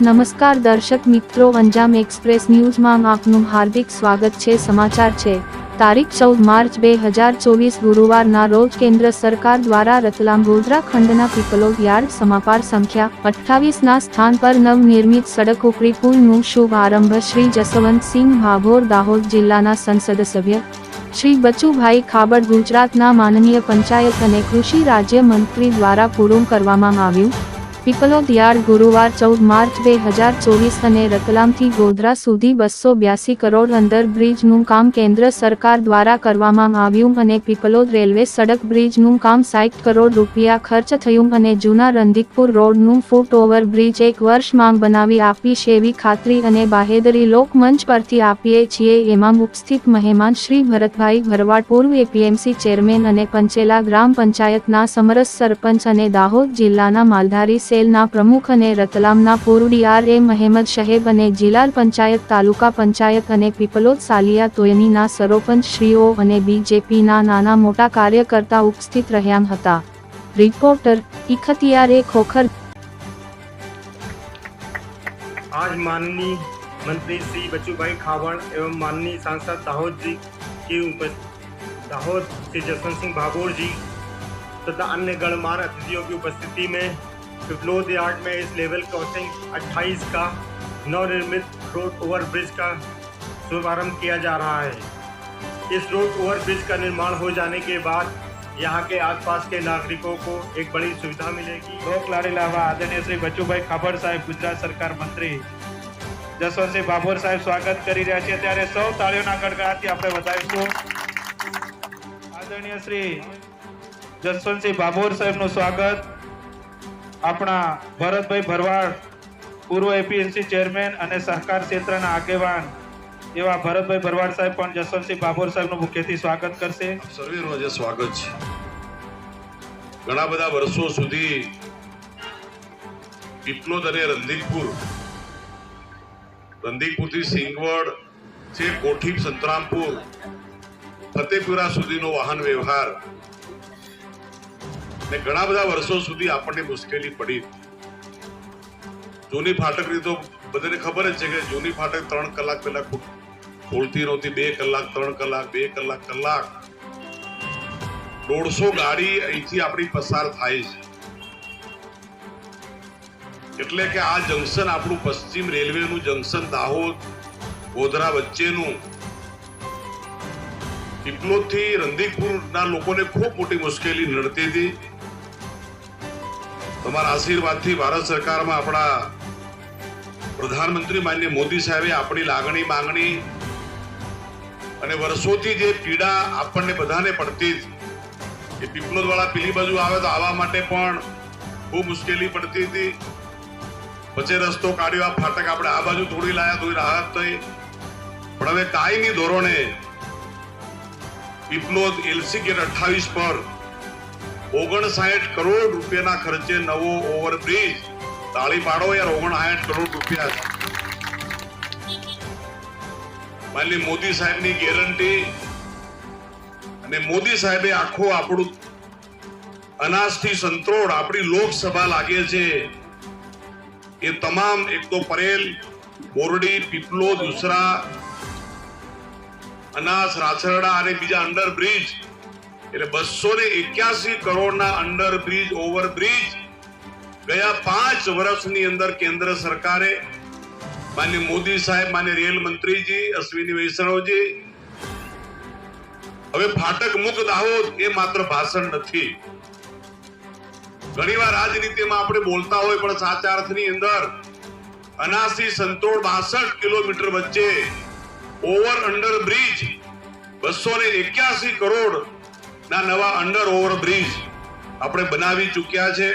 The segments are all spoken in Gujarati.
નમસ્કાર દર્શક મિત્રો, અંજામ એક્સપ્રેસ ન્યૂઝમાં આપનું હાર્દિક સ્વાગત છે. સમાચાર છે, તારીખ ચૌદ માર્ચ બે હજાર ચોવીસ ગુરુવારના રોજ કેન્દ્ર સરકાર દ્વારા રતલામ ગોધરા ખંડના પીપલોદ યાર્ડ સમાપાર સંખ્યા અઠ્ઠાવીસના સ્થાન પર નવનિર્મિત સડક ઉપરી પુલનું શુભ આરંભ શ્રી જસવંતસિંહ ભાભોર દાહોદ જિલ્લાના સંસદ સભ્ય શ્રી બચુભાઈ ખાબડ ગુજરાતના માનનીય પંચાયત અને કૃષિ રાજ્ય મંત્રી દ્વારા પૂરું કરવામાં આવ્યું. પીપલોદ યાર્ડ ગુરુવાર ચૌદ માર્ચ બે હજાર ચોવીસ અને રતલામથી ગોધરા સુધી બસો બ્યાસી કરોડ અંદર બ્રિજનું કામ કેન્દ્ર સરકાર દ્વારા કરવામાં આવ્યું અને પીપલોદ રેલવે સડક બ્રિજનું કામ સાઠ કરોડ રૂપિયા ખર્ચ થયું અને જૂના રંધિકપુર રોડનું ફૂટ ઓવર બ્રિજ એક વર્ષમાં બનાવી આપીશ એવી ખાતરી અને બાહેદરી લોકમંચ પરથી આપીએ છીએ. એમાં ઉપસ્થિત મહેમાન શ્રી ભરતભાઈ ભરવાડ પૂર્વ એપીએમસી ચેરમેન અને પંચેલા ગ્રામ પંચાયતના સમરસ સરપંચ અને દાહોદ જિલ્લાના માલધારી સેલના પ્રમુખ અને રતલામના પૂર્વ ડીઆર એ મહેમદ શહેબ અને જિલ્લા પંચાયત તાલુકા પંચાયત અને પીપલોદ સાલિયા તોયનીના સરપંચ શ્રીઓ અને બીજેપીના નાના મોટા કાર્યકર્તા ઉપસ્થિત રહ્યા હતા રિપોર્ટર ઇખતિયાર એ ખોખર आज माननीय मंत्री श्री बच्चूभाई खावड़ एवं माननीय सांसद दाहोद जी की उपस्थित दाहोद श्री जसवंत सिंह भागोड़ जी तथा अन्य गणमान्य अतिथियों की उपस्थिति में पिपलोद यार्ड में इस लेवल क्रॉसिंग 28 का नवनिर्मित रोड ओवर ब्रिज का शुभारंभ किया जा रहा है इस रोड ओवर ब्रिज का निर्माण हो जाने के बाद यहाँ के आसपास के नागरिकों को एक बड़ी सुविधा मिलेगी લોક લાડીલા આવા આદરણીય શ્રી બચુભાઈ ખાબડ સાહેબ ગુજરાત સરકાર મંત્રી જસવંતસિંહ બાબોર સાહેબ સ્વાગત કરી રહ્યા છે ત્યારે સૌ તાળીઓના ગડગડાટથી આપણે વધાવીશું આદરણીય શ્રી જસવંતસિંહ બાબોર સાહેબનું સ્વાગત આપણા ભરતભાઈ ભરવાડ, પૂર્વ એપીએમસી ચેરમેન અને સહકાર ક્ષેત્રના આગેવાન એવા ભરતભાઈ ભરવાડ સાહેબ પણ જસવંતસિંહ બાબોર સાહેબનું મુખ્યથી સ્વાગત કરશે. સર્વેનું આજે સ્વાગત છે. ઘણા બધા વર્ષો સુધી પીપલોદ અને રંધીકપુર રંધીકપુરથી સિંગવડ છે કોઠી સંતરામપુર, ફતેપુરા સુધીનો વાહન વ્યવહાર ને ઘણા બધા વર્ષો સુધી આપણને મુશ્કેલી પડી. જૂની ફાટકની તો બધાને ખબર જ છે કે જૂની ફાટક ત્રણ કલાક પહેલા ખોલતી નહોતી, બે કલાક, ત્રણ કલાક, બે કલાક કલાક. દોઢસો ગાડી અહીંથી આપણી પસાર થાય છે. એટલે કે આ જંકશન આપણું પશ્ચિમ રેલવેનું જંકશન દાહોદ, ગોધરા વચ્ચેનું. પીપલોદથી રંધીકપુરના લોકોને ખૂબ મોટી મુશ્કેલી નડતી હતી. તમારા આશીર્વાદથી ભારત સરકારમાં આપણા પ્રધાનમંત્રી માન્ય મોદી સાહેબે આપણી લાગણી, માંગણી અને વર્ષોથી જે પીડા આપણને બધાને પડતી હતી એ પીપલોદ વાળા પેલી બાજુ આવે તો આવવા માટે પણ બહુ મુશ્કેલી પડતી હતી. પછી રસ્તો કાઢ્યો, આ ફાટક આપણે આ બાજુ થોડી લાયા થોડી રાહત થઈ. પણ હવે કાયમી ધોરણે પીપલોદ એલસી ગેટ અઠ્ઠાવીસ પર ઓગણસાઠ કરોડ રૂપિયાના ખર્ચે નવો ઓવરબ્રિજ. તાળી પાડો યાર, ઓગણસાઠ કરોડ રૂપિયા માની મોદી સાહેબની ગેરંટી અને મોદી સાહેબે આખો આપણું અનાજથી સંતરોડ આપણી લોકસભા લાગે છે. એ તમામ એક તો પરેલ, બોરડી, પીપલો, દુસરા અનાસ રાછરડા અને બીજા અંડર બ્રિજ એટલે બસો ને એક્યાસી કરોડના અંડર બ્રિજ ઓવર બ્રિજ ગયા પાંચ વર્ષની અંદર કેન્દ્ર સરકારે, માન્ય મોદી સાહેબ, માન્ય રેલ મંત્રીજી, અશ્વિની વૈષ્ણવજી, હવે ફાટક મુક્ત દાહોદ એ માત્ર ભાષણ નથી. ઘણીવાર રાજનીતિમાં આપણે બોલતા હોય પણ સાચા અર્થની અંદર અનાસી સંતોળ બાસઠ કિલોમીટર વચ્ચે ઓવર અંડર બ્રિજ બસો ને એક્યાસી કરોડ ના નવા અંડર ઓવર બ્રિજ આપણે બનાવી ચૂક્યા છે.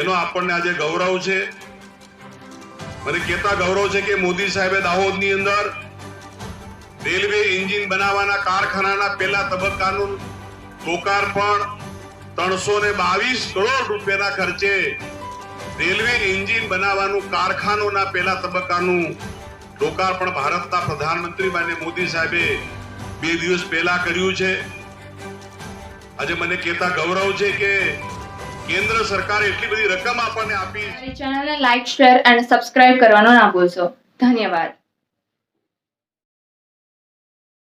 એનો આપણને આજે ગૌરવ છે. મને કહેતા ગૌરવ છે કે મોદી સાહેબે દાહોદની અંદર રેલવે એન્જિન બનાવવાના કારખાનાના પહેલા તબક્કાનું લોકાર્પણ ત્રણસો ને બાવીસ કરોડ રૂપિયાના ખર્ચે રેલવે એન્જિન બનાવવાનું કારખાનોના પહેલા તબક્કાનું લોકાર્પણ ભારતના પ્રધાનમંત્રી માન્ય મોદી સાહેબે બે દિવસ પહેલા કર્યું છે. આજે મને કહેતા ગૌરવ છે કે કેન્દ્ર સરકારે એટલી બધી રકમ આપણને આપી ચેનલને લાઈક શેર અને સબસ્ક્રાઇબ કરવાનો ના ભૂલશો. ધન્યવાદ.